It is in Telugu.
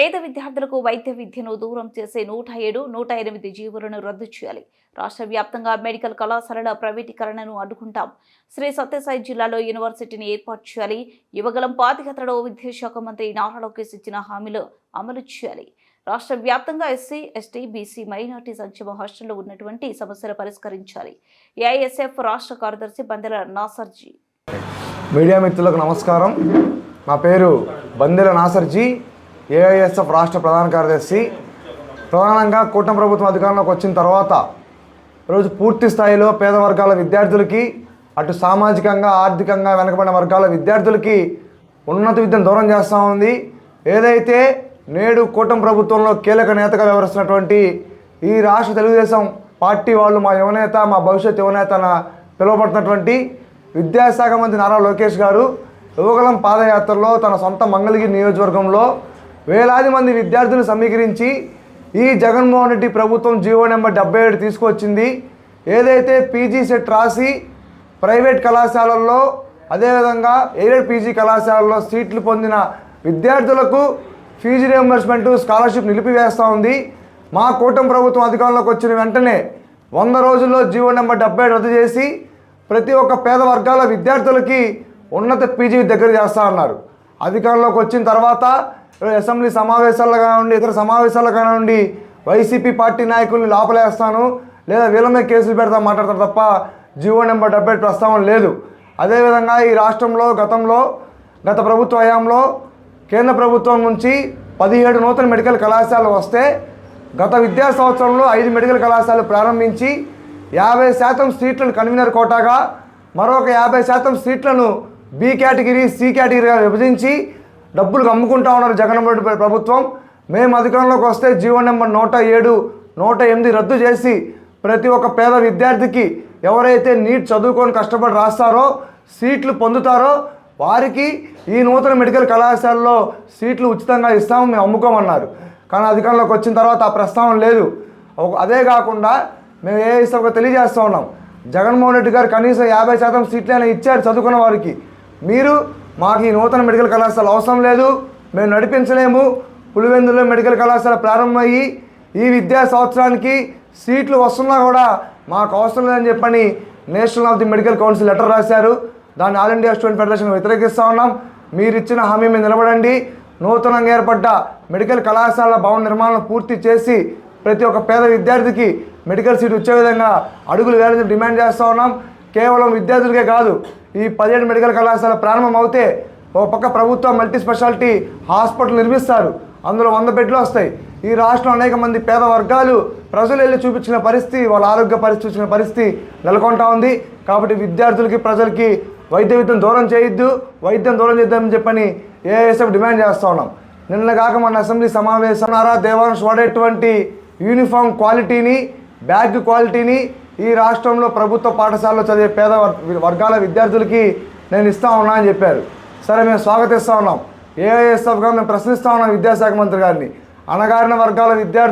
పేద విద్యార్థులకు వైద్య విద్యను దూరం చేసే నూట ఏడు నూట ఎనిమిది జీవులను రద్దు చేయాలి. రాష్ట్ర వ్యాప్తంగా మెడికల్ కళాశాలల ప్రైవేటీకరణను అడ్డుకుంటాం. శ్రీ సత్యసాయి జిల్లాలో యూనివర్సిటీని ఏర్పాటు చేయాలి. యువగలం పాతికతలో విద్యాశాఖ మంత్రి నారా లోకేష్ ఇచ్చిన హామీలు అమలు చేయాలి. రాష్ట్ర వ్యాప్తంగా ఎస్సీ ఎస్టీ బీసీ మైనార్టీ సంక్షేమ హాస్టల్లో ఉన్నటువంటి సమస్యలు పరిష్కరించాలి. ఏఐఎస్ఎఫ్ రాష్ట్ర కార్యదర్శి బందెల నాసర్జీ. మీడియా మిత్రులకు నమస్కారం. నా పేరు బందెల నాసర్జీ. ఏఐఎస్ఎఫ్ రాష్ట్ర ప్రధాన కార్యదర్శి. ప్రధానంగా కూటమి ప్రభుత్వం అధికారంలోకి వచ్చిన తర్వాత ఈరోజు పూర్తి స్థాయిలో పేద వర్గాల విద్యార్థులకి అటు సామాజికంగా ఆర్థికంగా వెనకబడిన వర్గాల విద్యార్థులకి ఉన్నత విద్యను దూరం చేస్తూ ఉంది. ఏదైతే నేడు కూటమి ప్రభుత్వంలో కీలక నేతగా వ్యవహరిస్తున్నటువంటి ఈ రాష్ట్ర తెలుగుదేశం పార్టీ వాళ్ళు మా యువనేత మా భవిష్యత్ యువనేత పిలువబడుతున్నటువంటి విద్యాశాఖ మంత్రి నారా లోకేష్ గారు యువగలం పాదయాత్రలో తన సొంత మంగళగిరి నియోజకవర్గంలో వేలాది మంది విద్యార్థులను సమీకరించి ఈ జగన్మోహన్ రెడ్డి ప్రభుత్వం జీవో నెంబర్ డెబ్బై ఏడు తీసుకొచ్చింది. ఏదైతే పీజీ సెట్ రాసి ప్రైవేట్ కళాశాలల్లో అదేవిధంగా ఎయిడెడ్ పీజీ కళాశాలల్లో సీట్లు పొందిన విద్యార్థులకు ఫీజు రియంబర్స్మెంట్ స్కాలర్షిప్ నిలిపివేస్తూ ఉంది. మా కూటమి ప్రభుత్వం అధికారంలోకి వచ్చిన వెంటనే వంద రోజుల్లో జీవో నెంబర్ డెబ్బై ఏడు రద్దు చేసి ప్రతి ఒక్క పేద వర్గాల విద్యార్థులకి ఉన్నత పీజీ దగ్గర చేస్తా ఉన్నారు అధికారంలోకి వచ్చిన తర్వాత అసెంబ్లీ సమావేశాల్లో కానివ్వండి ఇతర సమావేశాల్లో కానివ్వండి వైసీపీ పార్టీ నాయకుల్ని లోపలేస్తాను లేదా వీళ్ళ మీద కేసులు పెడతా మాట్లాడతారు తప్ప జీవో నెంబర్ డెబ్బై ఏడు ప్రస్తావన లేదు. అదేవిధంగా ఈ రాష్ట్రంలో గతంలో గత ప్రభుత్వ హయాంలో కేంద్ర ప్రభుత్వం నుంచి పదిహేడు నూతన మెడికల్ కళాశాలలు వస్తే గత విద్యా సంవత్సరంలో ఐదు మెడికల్ కళాశాలలు ప్రారంభించి యాభై శాతం సీట్లను కన్వీనర్ కోటాగా మరొక యాభై శాతం సీట్లను బి కేటగిరీ సి కేటగిరీగా విభజించి డబ్బులు అమ్ముకుంటా ఉన్నారు జగన్మోహన్ రెడ్డి ప్రభుత్వం. మేము అధికారంలోకి వస్తే జీవో నెంబర్ నూట ఏడు నూట ఎనిమిది రద్దు చేసి ప్రతి ఒక్క పేద విద్యార్థికి ఎవరైతే నీట్ చదువుకొని కష్టపడి రాస్తారో సీట్లు పొందుతారో వారికి ఈ నూతన మెడికల్ కళాశాలలో సీట్లు ఉచితంగా ఇస్తాము మేము అమ్ముకోమన్నారు. కానీ అధికారంలోకి వచ్చిన తర్వాత ఆ ప్రస్తావన లేదు. అదే కాకుండా మేము ఏ ఇస్తామో తెలియజేస్తూ ఉన్నాం. జగన్మోహన్ రెడ్డి గారు కనీసం యాభై శాతం సీట్లైనా ఇచ్చారు చదువుకున్న వారికి. మీరు మాకు ఈ నూతన మెడికల్ కళాశాల అవసరం లేదు. మేము నడిపించలేము. పులివెందులో మెడికల్ కళాశాల ప్రారంభమయ్యి ఈ విద్యా సంవత్సరానికి సీట్లు వస్తున్నా కూడా మాకు అవసరం లేదని చెప్పని National of the Medical Council letter రాశారు. దాన్ని ఆల్ ఇండియా స్టూడెంట్ ఫెడరేషన్ వ్యతిరేకిస్తూ ఉన్నాం. మీరు ఇచ్చిన హామీ మీద నిలబడండి. నూతనంగా ఏర్పడ్డ మెడికల్ కళాశాల భవన నిర్మాణం పూర్తి చేసి ప్రతి ఒక్క పేద విద్యార్థికి మెడికల్ సీట్ వచ్చే విధంగా అడుగులు వేయాలని డిమాండ్ చేస్తూ ఉన్నాం. కేవలం విద్యార్థులకే కాదు ఈ పదిహేడు మెడికల్ కళాశాల ప్రారంభం అవుతే ఒక పక్క ప్రభుత్వ మల్టీ స్పెషాలిటీ హాస్పిటల్ నిర్మిస్తారు. అందులో వంద బెడ్లు వస్తాయి. ఈ రాష్ట్రంలో అనేక మంది పేద వర్గాలు ప్రజలు వెళ్ళి చూపించిన పరిస్థితి వాళ్ళ ఆరోగ్య పరిస్థితి చూసిన పరిస్థితి నెలకొంటా ఉంది. కాబట్టి విద్యార్థులకి ప్రజలకి వైద్య విద్యను దూరం చేయొద్దు. వైద్యం దూరం చేద్దామని చెప్పని ఏఎస్ఎఫ్ డిమాండ్ చేస్తూ ఉన్నాం. నిన్న కాక మన అసెంబ్లీ సమావేశం నారా దేవాంశ్ వాడేటువంటి యూనిఫామ్ క్వాలిటీని బ్యాగ్ క్వాలిటీని ఈ రాష్ట్రంలో ప్రభుత్వ పాఠశాలలో చదివే పేద వర్- వర్గాల విద్యార్థులకి నేను ఇస్తా ఉన్నా అని చెప్పారు. సరే మేము స్వాగతిస్తూ ఉన్నాం. ఏఐఎస్ఎఫ్గా మేము ప్రశ్నిస్తూ ఉన్నాం విద్యాశాఖ మంత్రి గారిని. అణగారిన వర్గాల విద్యార్థులు